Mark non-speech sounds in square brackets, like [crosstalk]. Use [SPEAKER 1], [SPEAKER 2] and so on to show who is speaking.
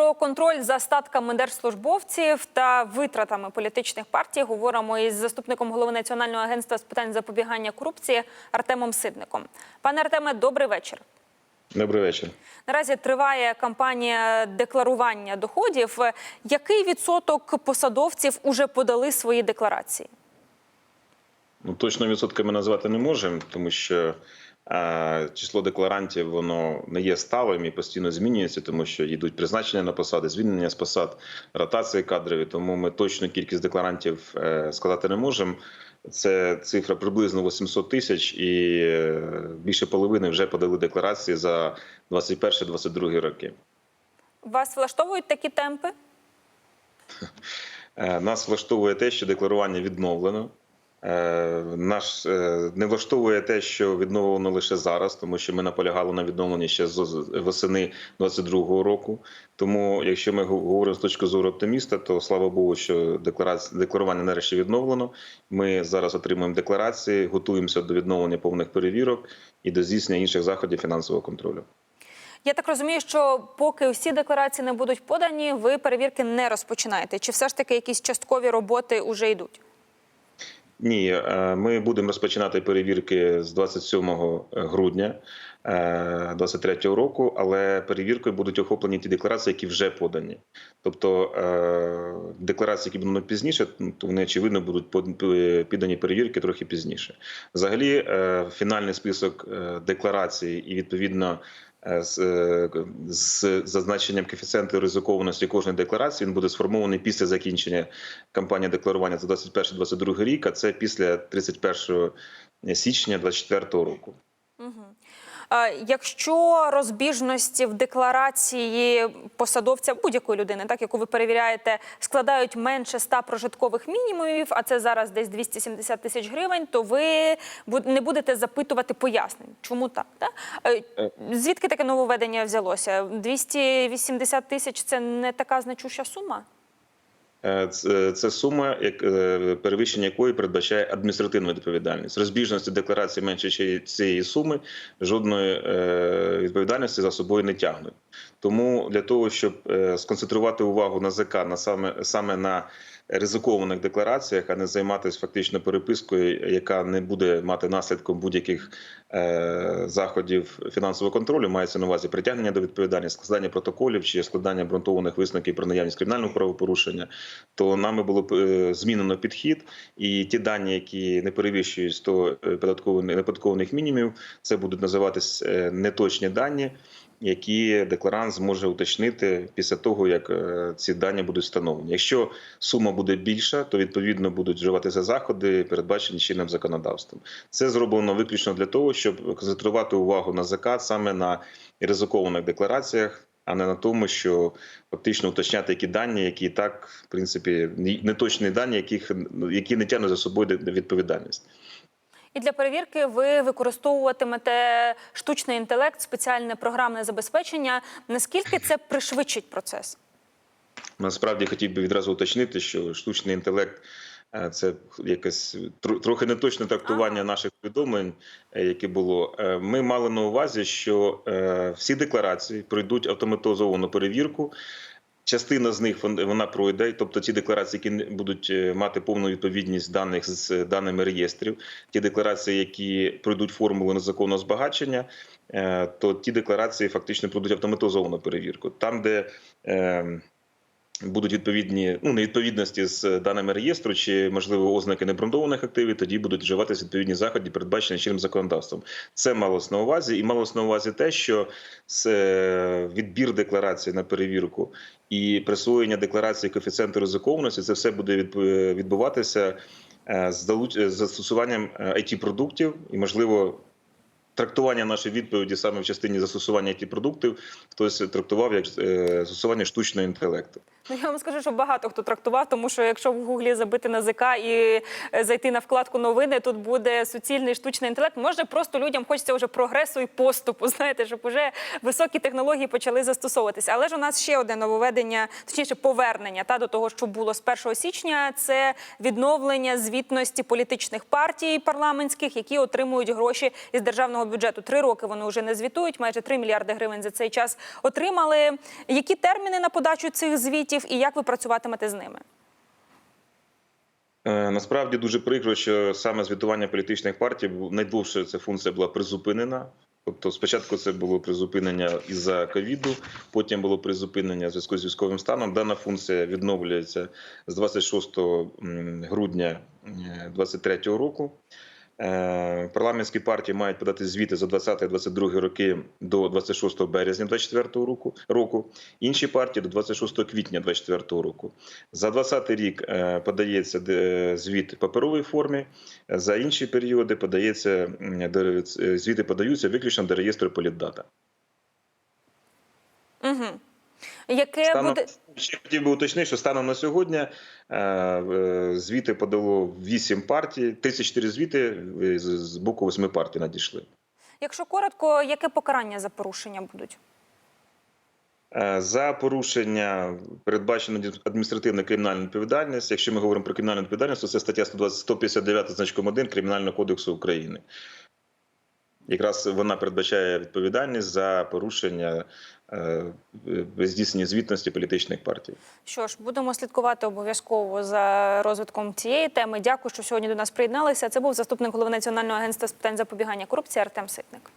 [SPEAKER 1] Про контроль за статками держслужбовців та витратами політичних партій говоримо із заступником голови Національного агентства з питань запобігання корупції Артемом Сидником. Пане Артеме, добрий вечір.
[SPEAKER 2] Добрий вечір.
[SPEAKER 1] Наразі триває кампанія декларування доходів. Який відсоток посадовців уже подали свої декларації?
[SPEAKER 2] Ну точно відсотками назвати не можемо, тому що число декларантів воно не є сталим і постійно змінюється, тому що йдуть призначення на посади, звільнення з посад, ротації кадрові. Тому ми точну кількість декларантів е, сказати не можемо. Це цифра приблизно 800 тисяч, і е, більше половини вже подали декларації за 21-22 роки.
[SPEAKER 1] Вас влаштовують такі темпи?
[SPEAKER 2] Е, Нас влаштовує те, що декларування відновлено. Е, Наш е, не влаштовує те, що відновлено лише зараз, тому що ми наполягали на відновленні ще з восени 22-го року. Тому, якщо ми говоримо з точки зору оптиміста, то слава Богу, що декларування нарешті відновлено. Ми зараз отримуємо декларації, готуємося до відновлення повних перевірок і до здійснення інших заходів фінансового контролю.
[SPEAKER 1] Я так розумію, що поки усі декларації не будуть подані, ви перевірки не розпочинаєте. Чи все ж таки якісь часткові роботи вже йдуть?
[SPEAKER 2] Ні, е, ми будемо розпочинати перевірки з 27 грудня 2023 року, але перевіркою будуть охоплені ті декларації, які вже подані. Тобто е, декларації, які будуть пізніше, то вони очевидно будуть піддані перевірки трохи пізніше. Взагалі, е, фінальний список е, декларацій і відповідно. Е, З, е, з зазначенням коефіцієнту ризикованості кожної декларації. Він буде сформований після закінчення кампанії декларування. За 21-22 рік, а це після 31 січня 2024 року.
[SPEAKER 1] Е, Якщо розбіжності в декларації посадовця будь-якої людини, так яку ви перевіряєте, складають менше 100 прожиткових мінімумів, а це зараз десь 270 тисяч гривень, то ви не будете запитувати пояснень, чому так? так? Е, Звідки таке нововведення взялося? 280 тисяч це не така значуща сума?
[SPEAKER 2] Е, Це це сума, як е, перевищення якої передбачає адміністративну відповідальність. Розбіжності декларації менше цієї суми жодної е, відповідальності за собою не тягнуть. Тому для того, щоб е, сконцентрувати увагу на ЗК на саме саме на ризикованих деклараціях, а не займатися фактично перепискою, яка не буде мати наслідком будь-яких е, заходів фінансового контролю, мається на увазі притягнення до відповідальності, складання протоколів чи складання обґрунтованих висновків про наявність кримінального правопорушення, то нами було е, змінено підхід, і ті дані, які не перевищують 100 податкових неподаткових мінімумів, це будуть називатись е, неточні дані. Які декларант зможе уточнити після того, як е, ці дані будуть встановлені. Якщо сума буде більша, то відповідно будуть вживатися заходи, передбачені чинним законодавством. Це зроблено виключно для того, щоб концентрувати увагу на закат саме на ризикованих деклараціях, а не на тому, що фактично уточняти які дані, які так, в принципі, неточні дані, яких які не тягнуть за собою відповідальність.
[SPEAKER 1] І для перевірки ви використовуватимете штучний інтелект, спеціальне програмне забезпечення. Наскільки це пришвидшить процес?
[SPEAKER 2] Насправді хотів би відразу уточнити, що штучний інтелект е, це якесь трохи неточне трактування наших повідомлень, е, яке було. Е, Ми мали на увазі, що всі декларації пройдуть автоматизовану перевірку. Частина з них вон- вона пройде, тобто ті декларації, які будуть е, мати повну відповідність даних з даними реєстрів, ті декларації, які пройдуть формулу незаконного збагачення, е, то ті декларації фактично пройдуть автоматизовану перевірку. Там, де е, будуть відповідні ну невідповідності з даними реєстру чи можливо ознаки необґрунтованих активів, тоді будуть вживатися відповідні заходи, передбачені чинним законодавством. Це малось на увазі, і малось на увазі те, що з е, відбір декларації на перевірку і присвоєння декларації коефіцієнту ризикованості, це все буде відбуватися е, з залуч- застосуванням it продуктів і можливо. Трактування нашої відповіді саме в частині застосування it продуктів хтось трактував як е, застосування штучного інтелекту.
[SPEAKER 1] Ну я вам скажу, що багато хто трактував, тому що якщо в гуглі забити на ЗК і е, зайти на вкладку новини, тут буде суцільний штучний інтелект. Може, просто людям хочеться вже прогресу і поступу. [laughs] Знаєте, щоб вже високі технології почали застосовуватися. Але ж у нас ще одне нововведення, точніше, повернення та до того, що було з 1 січня. Це відновлення звітності політичних партій парламентських, які отримують гроші із державного бюджету. Три роки вони вже не звітують. Майже 3 мільярди гривень за цей час отримали. Які терміни на подачу цих звітів і як ви працюватимете з ними?
[SPEAKER 2] Е, Насправді дуже прикро, що саме звітування політичних партій найдовше ця функція була призупинена. Тобто, спочатку це було призупинення із-за ковіду, потім було призупинення в зв'язку з військовим станом. Дана функція відновлюється з 26 м, грудня 2023 року. Е, Парламентські партії мають подати звіти за 20-22 роки до 26 березня 2024 року. року. Інші партії до 26 квітня 2024 року. За 2020 рік е, подається е, звіт в паперовій формі. За інші періоди подається звіти подаються виключно до реєстру Політдата.
[SPEAKER 1] Угу. Яке
[SPEAKER 2] Станом
[SPEAKER 1] буде
[SPEAKER 2] ще хотів би уточнити, що станом на сьогодні е, е, звіти подало 8 партій, 34 звіти е, з, з боку 8 партій надійшли.
[SPEAKER 1] якщо коротко, яке покарання за порушення будуть?
[SPEAKER 2] Е, За порушення передбачено адміністративна кримінальна відповідальність. Якщо ми говоримо про кримінальну відповідальність, то це стаття 120 159 значком 1 Кримінального кодексу України. Якраз вона передбачає відповідальність за порушення здійснення звітності політичних партій.
[SPEAKER 1] Що ж, будемо слідкувати обов'язково за розвитком цієї теми. Дякую, що сьогодні до нас приєдналися. Це був заступник голови Національного агентства з питань запобігання корупції Артем Ситник.